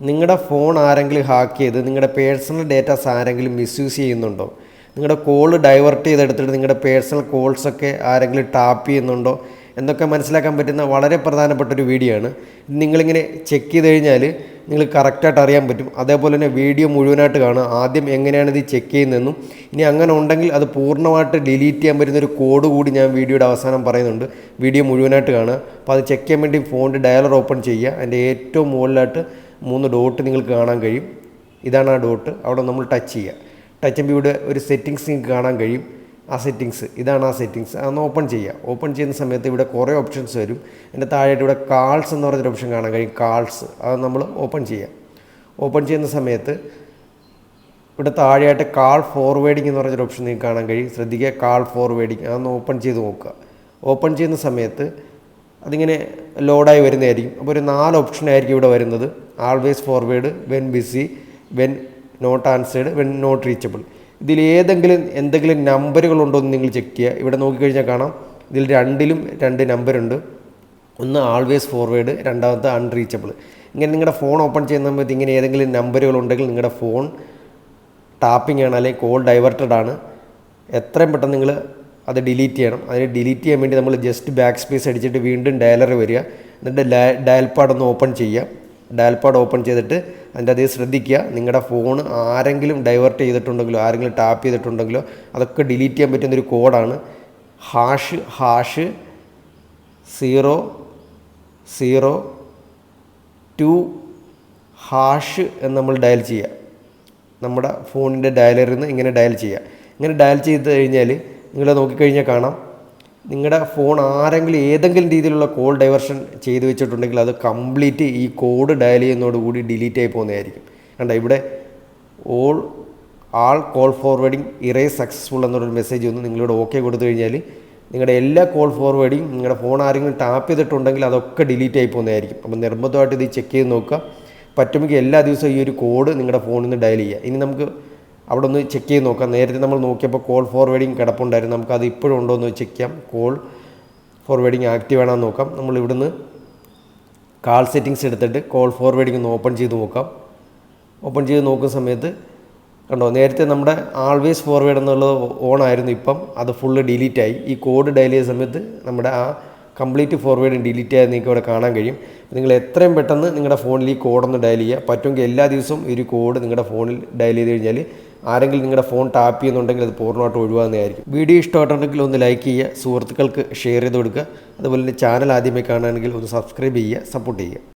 നിങ്ങളുടെ ഫോൺ ആരെങ്കിലും ഹാക്ക് ചെയ്ത് നിങ്ങളുടെ പേഴ്സണൽ ഡേറ്റാസ് ആരെങ്കിലും മിസ്യൂസ് ചെയ്യുന്നുണ്ടോ? നിങ്ങളുടെ കോൾ ഡൈവേർട്ട് ചെയ്തെടുത്തിട്ട് നിങ്ങളുടെ പേഴ്സണൽ കോൾസൊക്കെ ആരെങ്കിലും ടാപ്പ് ചെയ്യുന്നുണ്ടോ? എന്നൊക്കെ മനസ്സിലാക്കാൻ പറ്റുന്ന വളരെ പ്രധാനപ്പെട്ട ഒരു വീഡിയോ ആണ്. നിങ്ങളിങ്ങനെ ചെക്ക് ചെയ്ത് കഴിഞ്ഞാൽ നിങ്ങൾ കറക്റ്റായിട്ട് അറിയാൻ പറ്റും. അതേപോലെ തന്നെ വീഡിയോ മുഴുവനായിട്ട് കാണുക. ആദ്യം എങ്ങനെയാണ് ഇത് ചെക്ക് ചെയ്യുന്നതെന്നും ഇനി അങ്ങനെ ഉണ്ടെങ്കിൽ അത് പൂർണമായിട്ട് ഡിലീറ്റ് ചെയ്യാൻ പറ്റുന്ന ഒരു കോഡ് കൂടി ഞാൻ വീഡിയോയുടെ അവസാനം പറയുന്നുണ്ട്. വീഡിയോ മുഴുവനായിട്ട് കാണുക. അപ്പോൾ അത് ചെക്ക് ചെയ്യാൻ വേണ്ടി ഫോണിന്റെ ഡയലർ ഓപ്പൺ ചെയ്യുക. അതിന്റെ ഏറ്റവും മുകളിലായിട്ട് മൂന്ന് ഡോട്ട് നിങ്ങൾക്ക് കാണാൻ കഴിയും. ഇതാണ് ആ ഡോട്ട്. അവിടെ നമ്മൾ ടച്ച് ചെയ്യുക. ടച്ച് ചെയ്യുമ്പോൾ ഇവിടെ ഒരു സെറ്റിങ്സ് നിങ്ങൾക്ക് കാണാൻ കഴിയും. ആ സെറ്റിങ്സ് ഇതാണ് ആ സെറ്റിങ്സ് അതൊന്ന് ഓപ്പൺ ചെയ്യുക. ഓപ്പൺ ചെയ്യുന്ന സമയത്ത് ഇവിടെ കുറേ ഓപ്ഷൻസ് വരും. എന്റെ താഴെയായിട്ട് ഇവിടെ കാൾസ് എന്ന് പറഞ്ഞൊരു ഓപ്ഷൻ കാണാൻ കഴിയും. കാൾസ് അത് നമ്മൾ ഓപ്പൺ ചെയ്യുക. ഓപ്പൺ ചെയ്യുന്ന സമയത്ത് ഇവിടെ താഴെയായിട്ട് കാൾ ഫോർവേഡിംഗ് എന്ന് പറഞ്ഞൊരു ഓപ്ഷൻ നിങ്ങൾക്ക് കാണാൻ കഴിയും. ശ്രദ്ധിക്കുക കാൾ ഫോർവേഡിങ് അതൊന്ന് ഓപ്പൺ ചെയ്ത് നോക്കുക. ഓപ്പൺ ചെയ്യുന്ന സമയത്ത് അതിങ്ങനെ ലോഡായി വരുന്നതായിരിക്കും. അപ്പോൾ ഒരു നാല് ഓപ്ഷൻ ആയിരിക്കും ഇവിടെ വരുന്നത്. Always forward when busy when not answered when not reachable ഇതിൽ ഏതെങ്കിലും എന്തെങ്കിലും നമ്പറുകളുണ്ടോ എന്ന് നിങ്ങൾ ചെക്ക് ചെയ്യുക. ഇവിടെ നോക്കിക്കഴിഞ്ഞാൽ കാണാം. ഇതിൽ രണ്ടിലും രണ്ട് നമ്പറുണ്ട് ഒന്ന് ആൾവേസ് ഫോർവേഡ് രണ്ടാമത്തെ അൺറീച്ചബിൾ ഇങ്ങനെ നിങ്ങളുടെ ഫോൺ ഓപ്പൺ ചെയ്യുന്ന സമയത്ത് ഇങ്ങനെ ഏതെങ്കിലും നമ്പറുകൾ ഉണ്ടെങ്കിൽ നിങ്ങളുടെ ഫോൺ ടാപ്പിംഗ് ആണ് അല്ലെങ്കിൽ കോൾ ഡൈവേർട്ടഡ് ആണ്. എത്രയും പെട്ടെന്ന് നിങ്ങൾ അത് ഡിലീറ്റ് ചെയ്യണം. അതിന് ഡിലീറ്റ് ചെയ്യാൻ വേണ്ടി നമ്മൾ ജസ്റ്റ് ബാക്ക് സ്പേസ് അടിച്ചിട്ട് വീണ്ടും ഡയലർ വരിക. എന്നിട്ട് ഡയൽ പാഡ് ഒന്ന് ഓപ്പൺ ചെയ്യുക. ഡയൽ പാഡ് ഓപ്പൺ ചെയ്തിട്ട് അതിന്റെ അതേ ശ്രദ്ധിക്കുക. നിങ്ങളുടെ ഫോൺ ആരെങ്കിലും ഡൈവേർട്ട് ചെയ്തിട്ടുണ്ടെങ്കിലോ ആരെങ്കിലും ടാപ്പ് ചെയ്തിട്ടുണ്ടെങ്കിലോ അതൊക്കെ ഡിലീറ്റ് ചെയ്യാൻ പറ്റുന്നൊരു കോഡാണ് hash hash zero zero two hash എന്ന് നമ്മൾ ഡയൽ ചെയ്യുക. നമ്മുടെ ഫോണിന്റെ ഡയലറിൽ നിന്ന് ഇങ്ങനെ ഡയൽ ചെയ്യുക. ഇങ്ങനെ ഡയൽ ചെയ്ത് കഴിഞ്ഞാൽ നിങ്ങൾ നോക്കിക്കഴിഞ്ഞാൽ കാണാം. നിങ്ങളുടെ ഫോൺ ആരെങ്കിലും ഏതെങ്കിലും രീതിയിലുള്ള കോൾ ഡൈവർഷൻ ചെയ്ത് വെച്ചിട്ടുണ്ടെങ്കിൽ അത് കംപ്ലീറ്റ് ഈ കോഡ് ഡയൽ ചെയ്യുന്നതോടുകൂടി ഡിലീറ്റ് ആയി പോകുന്നതായിരിക്കും. കണ്ട ഇവിടെ all all call forwarding erase successful എന്നൊരു മെസ്സേജ് ഒന്ന് നിങ്ങളോട് ഓക്കെ കൊടുത്തു കഴിഞ്ഞാൽ നിങ്ങളുടെ എല്ലാ കോൾ ഫോർവേഡിങ് നിങ്ങളുടെ ഫോൺ ആരെങ്കിലും ടാപ്പ് ചെയ്തിട്ടുണ്ടെങ്കിൽ അതൊക്കെ ഡിലീറ്റ് ആയി പോകുന്നതായിരിക്കും. അപ്പോൾ നിർബന്ധമായിട്ട് ഇത് ചെക്ക് ചെയ്ത് നോക്കുക. പറ്റുമെങ്കിൽ എല്ലാ ദിവസവും ഈ ഒരു കോഡ് നിങ്ങളുടെ ഫോണിൽ നിന്ന് ഡയൽ ചെയ്യുക. ഇനി നമുക്ക് അവിടെ ഒന്ന് ചെക്ക് ചെയ്ത് നോക്കാം. നേരത്തെ നമ്മൾ നോക്കിയപ്പോൾ കോൾ ഫോർവേഡിങ് കിടപ്പുണ്ടായിരുന്നു. നമുക്കത് ഇപ്പോഴും ഉണ്ടോ എന്ന് ചെക്ക് ചെയ്യാം. കോൾ ഫോർവേഡിങ് ആക്റ്റീവ് ആണോ നോക്കാം. നമ്മൾ ഇവിടുന്ന് കാൾ സെറ്റിങ്സ് എടുത്തിട്ട് കോൾ ഫോർവേഡിങ് ഒന്ന് ഓപ്പൺ ചെയ്ത് നോക്കാം. ഓപ്പൺ ചെയ്ത് നോക്കുന്ന സമയത്ത് കണ്ടോ നേരത്തെ നമ്മുടെ ആൾവേസ് ഫോർവേഡ് എന്നുള്ളത് ഓൺ ആയിരുന്നു. ഇപ്പം അത് ഫുള്ള് ഡിലീറ്റ് ആയി. ഈ കോഡ് ഡയൽ ചെയ്ത സമയത്ത് നമ്മുടെ ആ കംപ്ലീറ്റ് ഫോർവേഡും ഡിലീറ്റ് ആയത് നിങ്ങൾക്ക് ഇവിടെ കാണാൻ കഴിയും. നിങ്ങൾ എത്രയും പെട്ടെന്ന് നിങ്ങളുടെ ഫോണിൽ ഈ കോഡൊന്ന് ഡയൽ ചെയ്യുക. പറ്റുമെങ്കിൽ എല്ലാ ദിവസവും ഒരു കോഡ് നിങ്ങളുടെ ഫോണിൽ ഡയൽ ചെയ്ത് കഴിഞ്ഞാൽ ആരെങ്കിലും നിങ്ങളുടെ ഫോൺ ടാപ്പ് ചെയ്യുന്നുണ്ടെങ്കിൽ അത് പൂർണമായിട്ട് ഒഴിവാകുന്നതായിരിക്കും വീഡിയോ ഇഷ്ടമായിട്ടുണ്ടെങ്കിൽ ഒന്ന് ലൈക്ക് ചെയ്യുക സുഹൃത്തുക്കൾക്ക് ഷെയർ ചെയ്ത് കൊടുക്കുക. അതുപോലെ തന്നെ ചാനൽ ആദ്യമായി കാണുകയാണെങ്കിൽ ഒന്ന് സബ്സ്ക്രൈബ് ചെയ്യുക സപ്പോർട്ട് ചെയ്യുക.